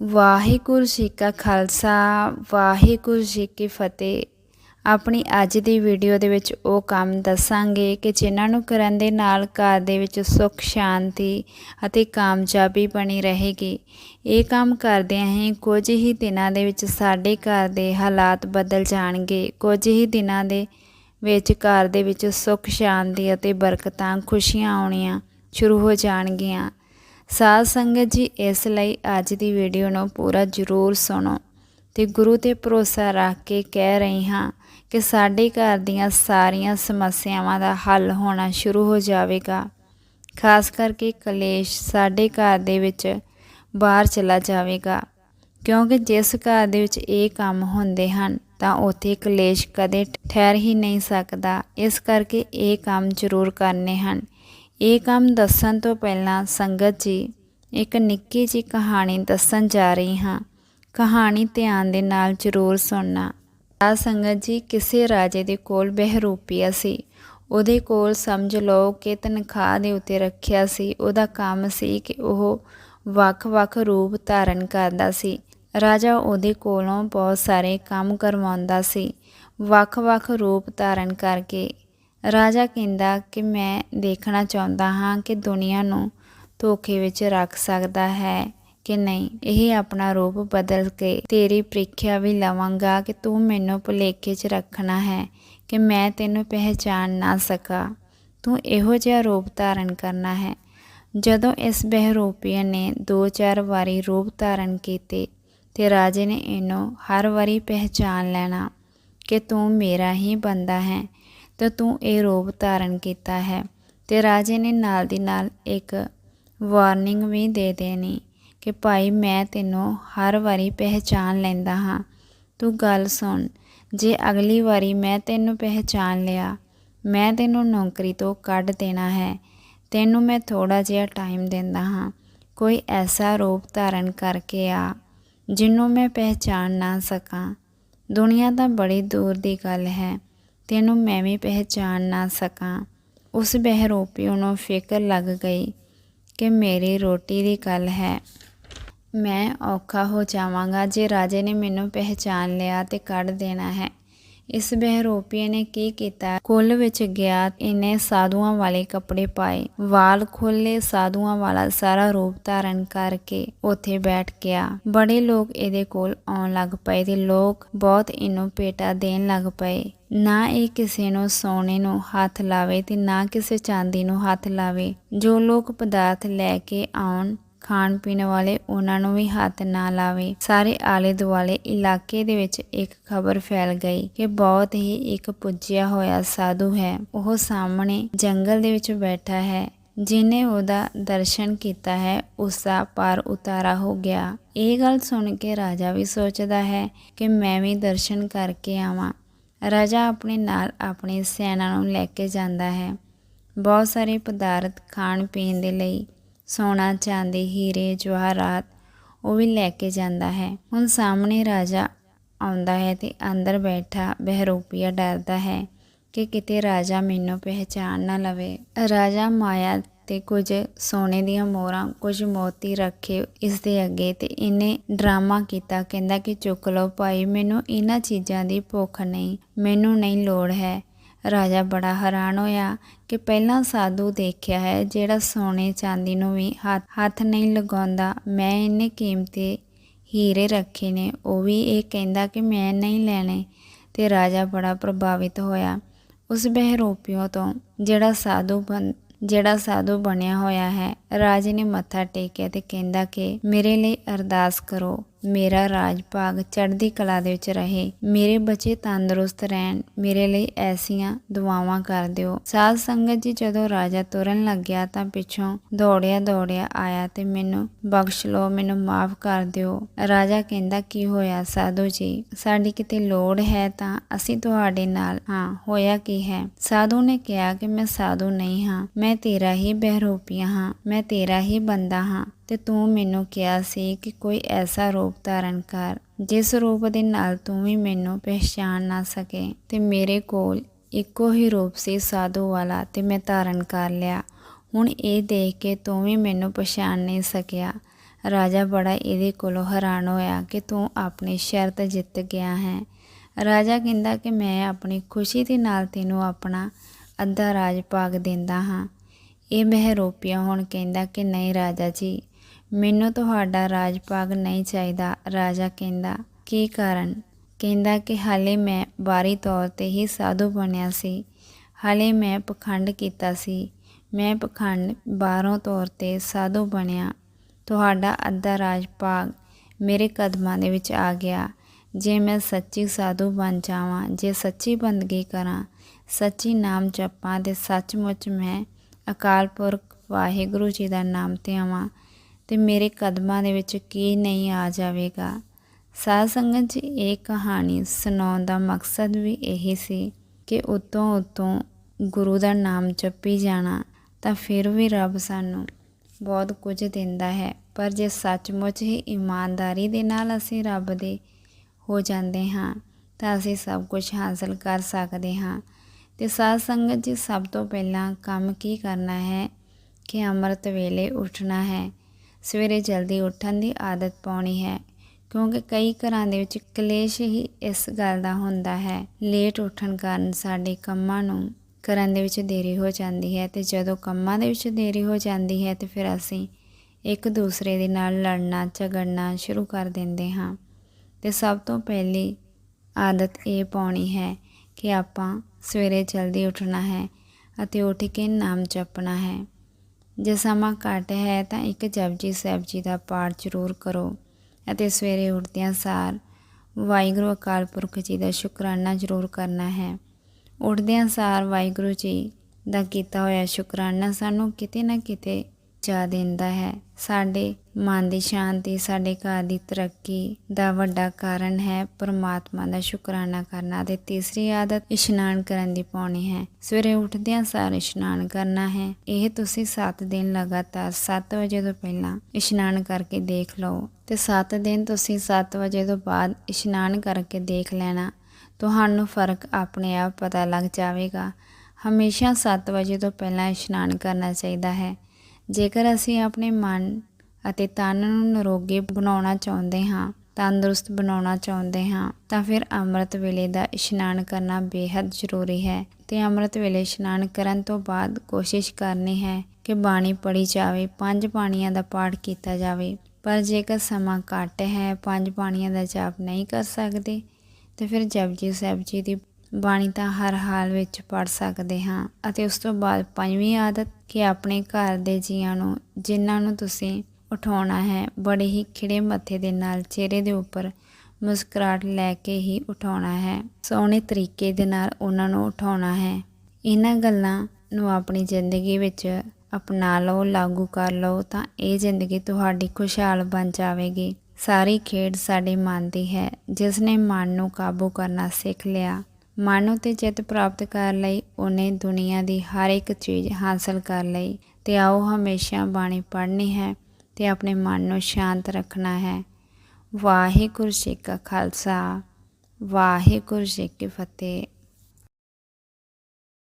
ਵਾਹਿਗੁਰੂ ਜੀ ਕਾ ਖਾਲਸਾ, ਵਾਹਿਗੁਰੂ ਜੀ ਕੀ ਫਤਿਹ। ਆਪਣੀ ਅੱਜ ਦੀ ਵੀਡੀਓ ਦੇ ਵਿੱਚ ਉਹ ਕੰਮ ਦੱਸਾਂਗੇ ਕਿ ਜਿਨ੍ਹਾਂ ਨੂੰ ਕਰਨ ਦੇ ਨਾਲ ਘਰ ਦੇ ਵਿੱਚ ਸੁੱਖ, ਸ਼ਾਂਤੀ ਅਤੇ ਕਾਮਯਾਬੀ ਬਣੀ ਰਹੇਗੀ। ਇਹ ਕੰਮ ਕਰਦਿਆਂ ਹੀ ਕੁਝ ਹੀ ਦਿਨਾਂ ਦੇ ਵਿੱਚ ਸਾਡੇ ਘਰ ਦੇ ਹਾਲਾਤ ਬਦਲ ਜਾਣਗੇ। ਕੁਝ ਹੀ ਦਿਨਾਂ ਦੇ ਵਿੱਚ ਘਰ ਦੇ ਵਿੱਚ ਸੁੱਖ, ਸ਼ਾਂਤੀ ਅਤੇ ਬਰਕਤਾਂ ਖੁਸ਼ੀਆਂ ਆਉਣੀਆਂ ਸ਼ੁਰੂ ਹੋ ਜਾਣਗੀਆਂ। ਸਾਧ ਸੰਗਤ ਜੀ, ਇਸ ਲਈ ਅੱਜ ਦੀ ਵੀਡੀਓ ਨੂੰ ਪੂਰਾ ਜ਼ਰੂਰ ਸੁਣੋ ਤੇ ਗੁਰੂ ਤੇ ਭਰੋਸਾ ਰੱਖ ਕੇ ਕਹਿ ਰਹੀ ਹਾਂ ਕਿ ਸਾਡੇ ਘਰ ਦੀਆਂ ਸਾਰੀਆਂ ਸਮੱਸਿਆਵਾਂ ਦਾ ਹੱਲ ਹੋਣਾ ਸ਼ੁਰੂ ਹੋ ਜਾਵੇਗਾ। ਖਾਸ ਕਰਕੇ ਕਲੇਸ਼ ਸਾਡੇ ਘਰ ਦੇ ਵਿੱਚ ਬਾਹਰ ਚਲਾ ਜਾਵੇਗਾ, ਕਿਉਂਕਿ ਜਿਸ ਘਰ ਦੇ ਵਿੱਚ ਇਹ ਕੰਮ ਹੁੰਦੇ ਹਨ, ਤਾਂ ਉੱਥੇ ਕਲੇਸ਼ ਕਦੇ ਠਹਿਰ ਹੀ ਨਹੀਂ ਸਕਦਾ। ਇਸ ਕਰਕੇ ਇਹ ਕੰਮ ਜ਼ਰੂਰ ਕਰਨੇ ਹਨ। ਇਹ ਕੰਮ ਦੱਸਣ ਤੋਂ ਪਹਿਲਾਂ ਸੰਗਤ ਜੀ ਇੱਕ ਨਿੱਕੀ ਜਿਹੀ ਕਹਾਣੀ ਦੱਸਣ ਜਾ ਰਹੀ ਹਾਂ। ਕਹਾਣੀ ਧਿਆਨ ਦੇ ਨਾਲ ਜ਼ਰੂਰ ਸੁਣਨਾ। ਆ ਸੰਗਤ ਜੀ ਕਿਸੇ ਰਾਜੇ ਦੇ ਕੋਲ ਬਹਿਰੂਪੀਆ ਸੀ। ਉਹਦੇ ਕੋਲ ਸਮਝ ਲਓ ਕਿ ਤਨਖਾਹ ਦੇ ਉੱਤੇ ਰੱਖਿਆ ਸੀ। ਉਹਦਾ ਕੰਮ ਸੀ ਕਿ ਉਹ ਵੱਖ-ਵੱਖ ਰੂਪ ਧਾਰਨ ਕਰਦਾ ਸੀ। ਰਾਜਾ ਉਹਦੇ ਕੋਲੋਂ ਬਹੁਤ ਸਾਰੇ ਕੰਮ ਕਰਵਾਉਂਦਾ ਸੀ। ਵੱਖ-ਵੱਖ ਰੂਪ ਧਾਰਨ ਕਰਕੇ ਰਾਜਾ ਕਹਿੰਦਾ ਕਿ ਮੈਂ ਦੇਖਣਾ ਚਾਹੁੰਦਾ ਹਾਂ ਕਿ ਦੁਨੀਆ ਨੂੰ ਧੋਖੇ ਵਿੱਚ ਰੱਖ ਸਕਦਾ ਹੈ ਕਿ ਨਹੀਂ। ਇਹ ਆਪਣਾ ਰੂਪ ਬਦਲ ਕੇ ਤੇਰੀ ਪ੍ਰੀਖਿਆ ਵੀ ਲਵਾਂਗਾ ਕਿ ਤੂੰ ਮੈਨੂੰ ਭੁਲੇਖੇ 'ਚ ਰੱਖਣਾ ਹੈ ਕਿ ਮੈਂ ਤੈਨੂੰ ਪਹਿਚਾਨ ਨਾ ਸਕਾਂ। ਤੂੰ ਇਹੋ ਜਿਹਾ ਰੂਪ ਧਾਰਨ ਕਰਨਾ ਹੈ। ਜਦੋਂ ਇਸ ਬਹਿਰੂਪੀਏ ਨੇ ਦੋ ਚਾਰ ਵਾਰੀ ਰੂਪ ਧਾਰਨ ਕੀਤੇ ਤੇ ਰਾਜੇ ਨੇ ਇਹਨੂੰ ਹਰ ਵਾਰੀ ਪਹਿਚਾਨ ਲੈਣਾ ਕਿ ਤੂੰ ਮੇਰਾ ਹੀ ਬੰਦਾ ਹੈ। ਤੇ ਤੂੰ ਇਹ ਰੂਪ ਧਾਰਨ ਕੀਤਾ ਹੈ। ਤੇ ਰਾਜੇ ਨੇ ਨਾਲ ਦੀ ਨਾਲ ਇੱਕ ਵਾਰਨਿੰਗ ਵੀ ਦੇ ਦੇਣੀ ਕਿ ਭਾਈ, ਮੈਂ ਤੈਨੂੰ ਹਰ ਵਾਰੀ ਪਹਿਚਾਨ ਲੈਂਦਾ ਹਾਂ। ਤੂੰ ਗੱਲ ਸੁਣ, ਜੇ ਅਗਲੀ ਵਾਰੀ ਮੈਂ ਤੈਨੂੰ ਪਹਿਚਾਨ ਲਿਆ, ਮੈਂ ਤੈਨੂੰ ਨੌਕਰੀ ਤੋਂ ਕੱਢ ਦੇਣਾ ਹੈ। ਤੈਨੂੰ ਮੈਂ ਥੋੜਾ ਜਿਹਾ ਟਾਈਮ ਦਿੰਦਾ ਹਾਂ। ਕੋਈ ਐਸਾ ਰੂਪ ਧਾਰਨ ਕਰਕੇ ਆ, ਜਿਹਨੂੰ ਮੈਂ ਪਹਿਚਾਨ ਨਾ ਸਕਾਂ। ਦੁਨੀਆ ਤਾਂ ਬੜੀ ਦੂਰ ਦੀ ਗੱਲ ਹੈ। ਤੈਨੂੰ ਮੈਂ ਵੀ ਪਹਿਚਾਨ ਨਾ ਸਕਾਂ। ਉਸ ਬਹਿਰੂਪੀ ਨੂੰ ਫਿਕਰ ਲੱਗ ਗਈ ਕਿ ਮੇਰੀ ਰੋਟੀ ਦੀ ਗੱਲ ਹੈ। ਮੈਂ ਔਖਾ ਹੋ ਜਾਵਾਂਗਾ ਜੇ ਰਾਜੇ ਨੇ ਮੈਨੂੰ ਪਹਿਚਾਨ ਲਿਆ ਤੇ ਕੱਢ ਦੇਣਾ ਹੈ। ਇਸ ਬਹਿਰੂਪੀਏ ਨੇ ਕੀ ਕੀਤਾ? ਕੁੱਲ ਵਿੱਚ ਗਿਆ ਇਹਨੇ ਸਾਧੂਆਂ ਵਾਲੇ ਕੱਪੜੇ ਪਾਏ। ਵਾਲ ਖੋਲੇ ਸਾਧੂਆਂ ਵਾਲਾ ਸਾਰਾ ਰੂਪ ਧਾਰਨ ਕਰਕੇ ਉੱਥੇ ਬੈਠ ਗਿਆ। ਬੜੇ ਲੋਕ ਇਹਦੇ ਕੋਲ ਆਉਣ ਲੱਗ ਪਏ ਤੇ ਲੋਕ ਬਹੁਤ ਇਹਨੂੰ ਪੇਟਾ ਦੇਣ ਲੱਗ ਪਏ। ਨਾ ਇਹ ਕਿਸੇ ਨੂੰ ਸੋਨੇ ਨੂੰ ਹੱਥ ਲਾਵੇ ਤੇ ਨਾ ਕਿਸੇ ਚਾਂਦੀ ਨੂੰ ਹੱਥ ਲਾਵੇ। ਜੋ ਲੋਕ ਪਦਾਰਥ ਲੈ ਕੇ ਆਉਣ ਖਾਣ ਪੀਣ ਵਾਲੇ ਉਹਨਾਂ ਨੂੰ ਵੀ ਹੱਥ ਨਾ ਲਾਵੇ। ਸਾਰੇ ਆਲੇ ਦੁਆਲੇ ਇਲਾਕੇ ਦੇ ਵਿੱਚ ਇੱਕ ਖਬਰ ਫੈਲ ਗਈ ਕਿ ਬਹੁਤ ਹੀ ਇੱਕ ਪੁੱਜਿਆ ਹੋਇਆ ਸਾਧੂ ਹੈ। ਉਹ ਸਾਹਮਣੇ ਜੰਗਲ ਦੇ ਵਿੱਚ ਬੈਠਾ ਹੈ। ਜਿਨੇ ਉਹਦਾ ਦਰਸ਼ਨ ਕੀਤਾ ਹੈ, ਉਸ ਦਾ ਪਾਰ ਉਤਾਰਾ ਹੋ ਗਿਆ। ਇਹ ਗੱਲ ਸੁਣ ਕੇ ਰਾਜਾ ਵੀ ਸੋਚਦਾ ਹੈ ਕਿ ਮੈਂ ਵੀ ਦਰਸ਼ਨ ਕਰਕੇ ਆਵਾਂ। ਰਾਜਾ ਆਪਣੇ ਨਾਲ ਆਪਣੀ ਸੈਨਾ ਨੂੰ ਲੈ ਕੇ ਜਾਂਦਾ ਹੈ। ਬਹੁਤ ਸਾਰੇ ਪਦਾਰਥ ਖਾਣ ਪੀਣ ਦੇ ਲਈ ਸੋਨਾ, ਚਾਂਦੀ, ਹੀਰੇ ਜਵਾਹਰਾਤ ਉਹ ਵੀ ਲੈ ਕੇ ਜਾਂਦਾ ਹੈ। ਹੁਣ ਸਾਹਮਣੇ ਰਾਜਾ ਆਉਂਦਾ ਹੈ ਤੇ ਅੰਦਰ ਬੈਠਾ ਬਹਿਰੂਪੀਆ ਡਰਦਾ ਹੈ ਕਿ ਕਿਤੇ ਰਾਜਾ ਮੈਨੂੰ ਪਹਿਚਾਨ ਨਾ ਲਵੇ। ਰਾਜਾ ਮਾਇਆ ਤੇ ਕੁਝ ਸੋਨੇ ਦੀਆਂ ਮੋਹਰਾਂ, ਕੁਝ ਮੋਤੀ ਰੱਖੇ ਇਸ ਦੇ ਅੱਗੇ ਤੇ ਇਹਨੇ ਡਰਾਮਾ ਕੀਤਾ, ਕਹਿੰਦਾ ਕਿ ਚੁੱਕ ਲਓ ਭਾਈ, ਮੈਨੂੰ ਇਹਨਾਂ ਚੀਜ਼ਾਂ ਦੀ ਭੁੱਖ ਨਹੀਂ, ਮੈਨੂੰ ਨਹੀਂ ਲੋੜ ਹੈ। ਰਾਜਾ ਬੜਾ ਹੈਰਾਨ ਹੋਇਆ ਕਿ ਪਹਿਲਾਂ ਸਾਧੂ ਦੇਖਿਆ ਹੈ ਜਿਹੜਾ ਸੋਨੇ ਚਾਂਦੀ ਨੂੰ ਵੀ ਹੱਥ ਨਹੀਂ ਲਗਾਉਂਦਾ। ਮੈਂ ਇਹਨੇ ਕੀਮਤੀ ਹੀਰੇ ਰੱਖੇ ਨੇ, ਉਹ ਵੀ ਇਹ ਕਹਿੰਦਾ ਕਿ ਮੈਂ ਨਹੀਂ ਲੈਣੇ ਤੇ ਰਾਜਾ ਬੜਾ ਪ੍ਰਭਾਵਿਤ ਹੋਇਆ। ਉਸ ਬਹਿਰੂਪਿਓ ਤੋਂ ਜਿਹੜਾ ਸਾਧੂ ਬਣ ਜਿਹੜਾ ਸਾਧੂ ਬਣਿਆ ਹੋਇਆ ਹੈ ਰਾਜੇ ਨੇ ਮੱਥਾ ਟੇਕਿਆ ਤੇ ਕਹਿੰਦਾ ਕਿ ਮੇਰੇ ਲਈ ਅਰਦਾਸ ਕਰੋ, ਮੇਰਾ ਰਾਜ ਭਾਗ ਚੜ੍ਹਦੀ ਕਲਾ ਦੇ ਵਿੱਚ ਰਹੇ। ਮੇਰੇ ਬੱਚੇ ਤੰਦਰੁਸਤ ਰਹਿਣ, ਮੇਰੇ ਲਈ ਐਸੀਆਂ ਦੁਆਵਾਂ ਕਰ ਦਿਓ। ਸਾਧ ਸੰਗਤ ਜੀ, ਜਦੋਂ ਰਾਜਾ ਤੁਰਨ ਲੱਗਿਆ ਤਾਂ ਪਿੱਛੋਂ ਦੌੜਿਆ ਦੌੜਿਆ ਆਇਆ ਤੇ ਮੈਨੂੰ ਬਖਸ਼ ਲਓ, ਮੈਨੂੰ ਮਾਫ ਕਰ ਦਿਓ। ਰਾਜਾ ਕਹਿੰਦਾ, ਕੀ ਹੋਇਆ ਸਾਧੂ ਜੀ? ਸਾਡੀ ਕਿਤੇ ਲੋੜ ਹੈ ਤਾਂ ਅਸੀਂ ਤੁਹਾਡੇ ਨਾਲ ਹਾਂ, ਹੋਇਆ ਕੀ ਹੈ? ਸਾਧੂ ਨੇ ਕਿਹਾ ਕਿ ਮੈਂ ਸਾਧੂ ਨਹੀਂ ਹਾਂ, ਮੈਂ ਤੇਰਾ ਹੀ ਬਹਿਰੂਪੀਆ ਹਾਂ, ਮੈਂ ਮੈਂ ਤੇਰਾ ਹੀ ਬੰਦਾ ਹਾਂ। ਤੇ ਤੂੰ ਮੈਨੂੰ ਕਿਹਾ ਸੀ ਕਿ ਕੋਈ ਐਸਾ ਰੂਪ ਧਾਰਨ ਕਰ, ਜਿਸ ਰੂਪ ਦੇ ਨਾਲ ਤੂੰ ਵੀ ਮੈਨੂੰ ਪਹਿਚਾਨ ਨਾ ਸਕੇ। ਤੇ ਮੇਰੇ ਕੋਲ ਇੱਕੋ ਹੀ ਰੂਪ ਸੀ ਸਾਧੂ ਵਾਲਾ ਤੇ ਮੈਂ ਧਾਰਨ ਕਰ ਲਿਆ। ਹੁਣ ਇਹ ਦੇਖ ਕੇ ਤੂੰ ਵੀ ਮੈਨੂੰ ਪਛਾਣ ਨਹੀਂ ਸਕਿਆ। ਰਾਜਾ ਬੜਾ ਇਹਦੇ ਕੋਲੋਂ ਹੈਰਾਨ ਹੋਇਆ ਕਿ ਤੂੰ ਆਪਣੀ ਸ਼ਰਤ ਜਿੱਤ ਗਿਆ ਹੈ। ਰਾਜਾ ਕਹਿੰਦਾ ਕਿ ਮੈਂ ਆਪਣੀ ਖੁਸ਼ੀ ਦੇ ਨਾਲ ਤੈਨੂੰ ਆਪਣਾ ਅੱਧਾ ਰਾਜ ਭਾਗ ਦਿੰਦਾ ਹਾਂ। ਇਹ ਬਹਿਰੋਪੀਆ ਹੁਣ ਕਹਿੰਦਾ ਕਿ ਨਹੀਂ ਰਾਜਾ ਜੀ, ਮੈਨੂੰ ਤੁਹਾਡਾ ਰਾਜ ਭਾਗ ਨਹੀਂ ਚਾਹੀਦਾ। ਰਾਜਾ ਕਹਿੰਦਾ, ਕੀ ਕਾਰਨ? ਕਹਿੰਦਾ ਕਿ ਹਾਲੇ ਮੈਂ ਬਾਰੀ ਤੌਰ ਤੇ ਹੀ ਸਾਧੂ ਬਣਿਆ ਸੀ। ਹਾਲੇ ਮੈਂ ਪਖੰਡ ਕੀਤਾ ਸੀ। ਮੈਂ ਪਖੰਡ ਬਾਹਰੋਂ ਤੌਰ ਤੇ ਸਾਧੂ ਬਣਿਆ। ਤੁਹਾਡਾ ਅੱਧਾ ਰਾਜ ਭਾਗ ਮੇਰੇ ਕਦਮਾਂ ਦੇ ਵਿੱਚ ਆ ਗਿਆ। ਜੇ ਮੈਂ ਸੱਚੀ ਸਾਧੂ ਬਣ ਜਾਵਾਂ, ਜੇ ਸੱਚੀ ਬੰਦਗੀ ਕਰਾਂ, ਸੱਚੀ ਨਾਮ ਜਪਾਂ ਤੇ ਸੱਚਮੁੱਚ ਮੈਂ ਅਕਾਲ ਪੁਰਖ ਵਾਹਿਗੁਰੂ ਜੀ ਦਾ ਨਾਮ ਤੇ ਆਵਾਂ ਤੇ ਮੇਰੇ ਕਦਮਾਂ ਦੇ ਵਿੱਚ ਕੀ ਨਹੀਂ ਆ ਜਾਵੇਗਾ। ਸਾਧ ਸੰਗਤ ਜੀ, ਇਹ ਕਹਾਣੀ ਸੁਣਾਉਣ ਦਾ ਮਕਸਦ ਵੀ ਇਹੀ ਸੀ ਕਿ ਉਤੋਂ ਉਤੋਂ ਗੁਰੂ ਦਾ ਨਾਮ ਜਪੀ ਜਾਣਾ ਤਾਂ ਫਿਰ ਵੀ ਰੱਬ ਸਾਨੂੰ ਬਹੁਤ ਕੁਝ ਦਿੰਦਾ ਹੈ। ਪਰ ਜੇ ਸੱਚਮੁੱਚ ਹੀ ਇਮਾਨਦਾਰੀ ਦੇ ਨਾਲ ਅਸੀਂ ਰੱਬ ਦੇ ਹੋ ਜਾਂਦੇ ਹਾਂ ਤਾਂ ਅਸੀਂ ਸਭ ਕੁਝ ਹਾਸਲ ਕਰ ਸਕਦੇ ਹਾਂ। ਤੇ ਸਾਧ ਸੰਗਤ ਜੀ, ਸਭ ਤੋਂ ਪਹਿਲਾਂ ਕੰਮ ਕੀ ਕਰਨਾ ਹੈ ਕਿ ਅੰਮ੍ਰਿਤ ਵੇਲੇ ਉੱਠਣਾ ਹੈ। ਸਵੇਰੇ ਜਲਦੀ ਉੱਠਣ ਦੀ ਆਦਤ ਪਾਉਣੀ ਹੈ, ਕਿਉਂਕਿ ਕਈ ਘਰਾਂ ਦੇ ਵਿੱਚ ਕਲੇਸ਼ ਹੀ ਇਸ ਗੱਲ ਦਾ ਹੁੰਦਾ ਹੈ। ਲੇਟ ਉੱਠਣ ਕਾਰਨ ਸਾਡੇ ਕੰਮਾਂ ਨੂੰ ਕਰਨ ਦੇ ਵਿੱਚ ਦੇਰੀ ਹੋ ਜਾਂਦੀ ਹੈ ਤੇ ਜਦੋਂ ਕੰਮਾਂ ਦੇ ਵਿੱਚ ਦੇਰੀ ਹੋ ਜਾਂਦੀ ਹੈ ਤੇ ਫਿਰ ਅਸੀਂ ਇੱਕ ਦੂਸਰੇ ਦੇ ਨਾਲ ਲੜਨਾ, ਝਗੜਨਾ ਸ਼ੁਰੂ ਕਰ ਦਿੰਦੇ ਹਾਂ। ਤੇ ਸਭ ਤੋਂ ਪਹਿਲੀ ਆਦਤ ਇਹ ਪਾਉਣੀ ਹੈ ਕਿ ਆਪਾਂ ਸਵੇਰੇ ਜਲਦੀ ਉੱਠਣਾ ਹੈ ਅਤੇ ਉੱਠ ਕੇ ਨਾਮ ਜਪਣਾ ਹੈ। ਜੇ ਸਮਾਂ ਘੱਟ ਹੈ ਤਾਂ ਇੱਕ ਜਪਜੀ ਸਾਹਿਬ ਜੀ ਦਾ ਪਾਠ ਜ਼ਰੂਰ ਕਰੋ ਅਤੇ ਸਵੇਰੇ ਉੱਠਦਿਆਂ ਸਾਰ ਵਾਹਿਗੁਰੂ ਅਕਾਲ ਪੁਰਖ ਜੀ ਦਾ ਸ਼ੁਕਰਾਨਾ ਜ਼ਰੂਰ ਕਰਨਾ ਹੈ। ਉੱਠਦਿਆਂ ਸਾਰ ਵਾਹਿਗੁਰੂ ਜੀ ਦਾ ਕੀਤਾ ਹੋਇਆ ਸ਼ੁਕਰਾਨਾ ਸਾਨੂੰ ਕਿਤੇ ਨਾ ਕਿਤੇ ਜਾ ਦਿੰਦਾ ਹੈ। ਸਾਡੇ ਮਨ ਦੀ ਸ਼ਾਂਤੀ, ਸਾਡੇ ਘਰ ਦੀ ਤਰੱਕੀ ਦਾ ਵੱਡਾ ਕਾਰਨ ਹੈ। ਪਰਮਾਤਮਾ ਦਾ ਸ਼ੁਕਰਾਨਾ ਕਰਨਾ ਤੇ ਤੀਸਰੀ ਆਦਤ ਇਸ਼ਨਾਨ ਕਰਨ ਦੀ ਪਾਉਣੀ ਹੈ। ਸਵੇਰੇ ਉੱਠਦਿਆਂ ਸਾਰ ਇਸ਼ਨਾਨ ਕਰਨਾ ਹੈ। ਇਹ ਤੁਸੀਂ 7 ਦਿਨ ਲਗਾਤਾਰ 7 ਵਜੇ ਤੋਂ ਪਹਿਲਾਂ ਇਸ਼ਨਾਨ ਕਰਕੇ ਦੇਖ ਲਓ ਤੇ 7 ਦਿਨ ਤੁਸੀਂ 7 ਵਜੇ ਤੋਂ ਬਾਅਦ ਇਸ਼ਨਾਨ ਕਰਕੇ ਦੇਖ ਲੈਣਾ। ਤੁਹਾਨੂੰ ਫ਼ਰਕ ਆਪਣੇ ਆਪ ਪਤਾ ਲੱਗ ਜਾਵੇਗਾ। ਹਮੇਸ਼ਾ 7 ਵਜੇ ਤੋਂ ਪਹਿਲਾਂ ਇਸ਼ਨਾਨ ਕਰਨਾ ਚਾਹੀਦਾ ਹੈ। ਜੇਕਰ ਅਸੀਂ ਆਪਣੇ ਮਨ ਅਤੇ ਤਨ ਨੂੰ ਨਿਰੋਗੀ ਬਣਾਉਣਾ ਚਾਹੁੰਦੇ ਹਾਂ, ਤੰਦਰੁਸਤ ਬਣਾਉਣਾ ਚਾਹੁੰਦੇ ਹਾਂ, ਤਾਂ ਫਿਰ ਅੰਮ੍ਰਿਤ ਵੇਲੇ ਦਾ ਇਸ਼ਨਾਨ ਕਰਨਾ ਬੇहद ਜ਼ਰੂਰੀ ਹੈ ਤੇ ਅੰਮ੍ਰਿਤ ਵੇਲੇ ਇਸ਼ਨਾਨ ਕਰਨ ਤੋਂ ਬਾਅਦ ਕੋਸ਼ਿਸ਼ ਕਰਨੀ ਹੈ ਕਿ ਬਾਣੀ ਪੜੀ ਜਾਵੇ, ਪੰਜ ਬਾਣੀਆਂ ਦਾ ਪਾਠ ਕੀਤਾ ਜਾਵੇ। ਪਰ ਜੇਕਰ ਸਮਾਂ ਘੱਟ ਹੈ, ਪੰਜ ਬਾਣੀਆਂ ਦਾ ਜਾਪ ਨਹੀਂ ਕਰ ਸਕਦੇ, ਤੇ ਫਿਰ ਜਪਜੀ ਸਾਹਿਬ ਜੀ ਦੀ ਬਾਣੀ ਤਾਂ ਹਰ ਹਾਲ ਵਿੱਚ ਪੜ ਸਕਦੇ ਹਾਂ ਅਤੇ ਉਸ ਤੋਂ ਬਾਅਦ ਪੰਜਵੀਂ ਆਦਤ ਕਿ ਆਪਣੇ ਘਰ ਦੇ ਜੀਆਂ ਨੂੰ, ਜਿਨ੍ਹਾਂ ਨੂੰ ਤੁਸੀਂ ਉਠਾਉਣਾ ਹੈ, ਬੜੇ ਹੀ ਖਿੜੇ ਮੱਥੇ ਦੇ ਨਾਲ ਚਿਹਰੇ ਦੇ ਉੱਪਰ ਮੁਸਕਰਾਹਟ ਲੈ ਕੇ ਹੀ ਉਠਾਉਣਾ ਹੈ। ਸੋਹਣੇ ਤਰੀਕੇ ਦੇ ਨਾਲ ਉਹਨਾਂ ਨੂੰ ਉਠਾਉਣਾ ਹੈ। ਇਹਨਾਂ ਗੱਲਾਂ ਨੂੰ ਆਪਣੀ ਜ਼ਿੰਦਗੀ ਵਿੱਚ ਅਪਣਾ ਲਓ, ਲਾਗੂ ਕਰ ਲਓ ਤਾਂ ਇਹ ਜ਼ਿੰਦਗੀ ਤੁਹਾਡੀ ਖੁਸ਼ਹਾਲ ਬਣ ਜਾਵੇਗੀ। ਸਾਰੀ ਖੇਡ ਸਾਡੇ ਮਨ ਦੀ ਹੈ। ਜਿਸ ਨੇ ਮਨ ਨੂੰ ਕਾਬੂ ਕਰਨਾ ਸਿੱਖ ਲਿਆ ਮਨ ਉਤੇ ਜਿੱਤ ਪ੍ਰਾਪਤ ਕਰ ਲਈ ਉਹਨੇ ਦੁਨੀਆ ਦੀ ਹਰ ਇੱਕ ਚੀਜ਼ ਹਾਸਲ ਕਰ ਲਈ ਤੇ ਆਓ ਹਮੇਸ਼ਾ ਬਾਣੀ ਪੜ੍ਹਨੀ ਹੈ ਤੇ ਆਪਣੇ ਮਨ ਨੂੰ ਸ਼ਾਂਤ ਰੱਖਣਾ ਹੈ। ਵਾਹਿਗੁਰੂ ਜੀ ਕਾ ਖਾਲਸਾ, ਵਾਹਿਗੁਰੂ ਜੀ ਕੀ ਫਤਿਹ।